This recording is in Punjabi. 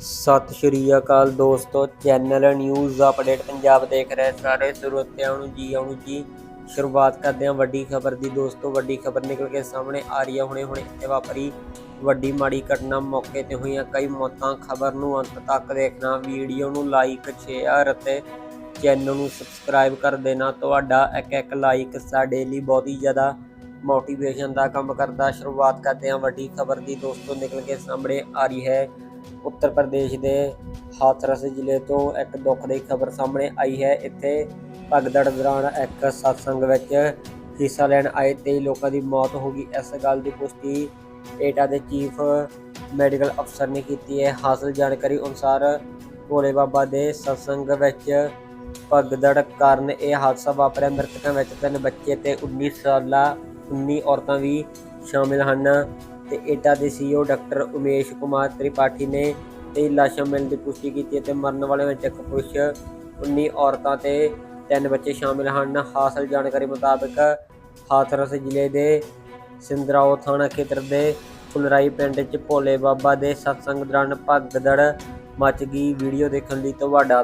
ਸਤਿ ਸ਼੍ਰੀ ਅਕਾਲ ਦੋਸਤੋ, ਚੈਨਲ ਨਿਊਜ਼ ਅਪਡੇਟ ਪੰਜਾਬ ਦੇਖ ਰਹੇ ਸਾਰੇ। ਸਰੋਤਿਆਂ ਨੂੰ ਜੀ, ਆਉਣ ਜੀ, ਸ਼ੁਰੂਆਤ ਕਰਦੇ ਹਾਂ ਵੱਡੀ ਖਬਰ ਦੀ। ਦੋਸਤੋ, ਵੱਡੀ ਖਬਰ ਨਿਕਲ ਕੇ ਸਾਹਮਣੇ ਆ ਰਹੀ ਹੈ। ਹੁਣੇ ਹੁਣੇ ਇੱਥੇ ਵਾਪਰੀ ਵੱਡੀ ਮਾੜੀ ਘਟਨਾ। ਮੌਕੇ ਤੇ ਹੋਈਆਂ ਕਈ ਮੌਤਾਂ। ਖਬਰ ਨੂੰ ਅੰਤ ਤੱਕ ਦੇਖਣਾ, ਵੀਡੀਓ ਨੂੰ ਲਾਈਕ ਸ਼ੇਅਰ ਅਤੇ ਚੈਨਲ ਨੂੰ ਸਬਸਕ੍ਰਾਈਬ ਕਰ ਦੇਣਾ। ਤੁਹਾਡਾ ਇੱਕ ਇੱਕ ਲਾਈਕ ਸਾਡੇ ਲਈ ਬਹੁਤ ਹੀ ਜ਼ਿਆਦਾ ਮੋਟੀਵੇਸ਼ਨ ਦਾ ਕੰਮ ਕਰਦਾ। ਸ਼ੁਰੂਆਤ ਕਰਦੇ ਹਾਂ ਵੱਡੀ ਖਬਰ ਦੀ। ਦੋਸਤੋ, ਨਿਕਲ ਕੇ ਸਾਹਮਣੇ ਆ ਰਹੀ ਹੈ ਉੱਤਰ ਪ੍ਰਦੇਸ਼ ਦੇ ਹਾਥਰਸ ਜ਼ਿਲ੍ਹੇ ਤੋਂ ਇੱਕ ਦੁੱਖ ਦੀ ਖਬਰ ਸਾਹਮਣੇ ਆਈ ਹੈ। ਇੱਥੇ ਭਗਦੜ ਦੌਰਾਨ ਇੱਕ ਸਤਸੰਗ ਵਿੱਚ ਹਿੱਸਾ ਲੈਣ ਆਏ 23 ਲੋਕਾਂ ਦੀ ਮੌਤ ਹੋ ਗਈ। ਇਸ ਗੱਲ ਦੀ ਪੁਸ਼ਟੀ ਏਟਾ ਦੇ ਚੀਫ ਮੈਡੀਕਲ ਅਫਸਰ ਨੇ ਕੀਤੀ ਹੈ। ਹਾਸਲ ਜਾਣਕਾਰੀ ਅਨੁਸਾਰ ਭੋਲੇ ਬਾਬਾ ਦੇ ਸਤਸੰਗ ਵਿੱਚ ਭਗਦੜ ਕਾਰਨ ਇਹ ਹਾਦਸਾ ਵਾਪਰਿਆ। ਮ੍ਰਿਤਕਾਂ ਵਿੱਚ ਤਿੰਨ ਬੱਚੇ ਤੇ 19 ਸਾਲਾ 19 ਔਰਤਾਂ ਵੀ ਸ਼ਾਮਿਲ ਹਨ। ਤੇ ਏਟਾ ਦੇ ਸੀਈਓ ਡਾਕਟਰ ਉਮੇਸ਼ ਕੁਮਾਰ ਤ੍ਰਿਪਾਠੀ ਨੇ ਤੇ ਲਾਸ਼ਾਂ ਮਿਲਣ ਦੀ ਪੁਸ਼ਟੀ ਕੀਤੀ ਅਤੇ ਮਰਨ ਵਾਲਿਆਂ ਵਿੱਚ ਇੱਕ ਪੁਰਸ਼ 19 ਔਰਤਾਂ ਤੇ ਤਿੰਨ ਬੱਚੇ ਸ਼ਾਮਿਲ ਹਨ। ਹਾਸਲ ਜਾਣਕਾਰੀ ਮੁਤਾਬਕ ਹਾਥਰਸ ਜ਼ਿਲ੍ਹੇ ਦੇ ਸਿੰਦਰਾਓ ਥਾਣਾ ਖੇਤਰ ਦੇ ਫੁਲਰਾਈ ਪਿੰਡ 'ਚ ਭੋਲੇ ਬਾਬਾ ਦੇ ਸਤਸੰਗ ਦੌਰਾਨ ਭਗਦੜ ਮੱਚ ਗਈ। ਵੀਡੀਓ ਦੇਖਣ ਲਈ ਤੁਹਾਡਾ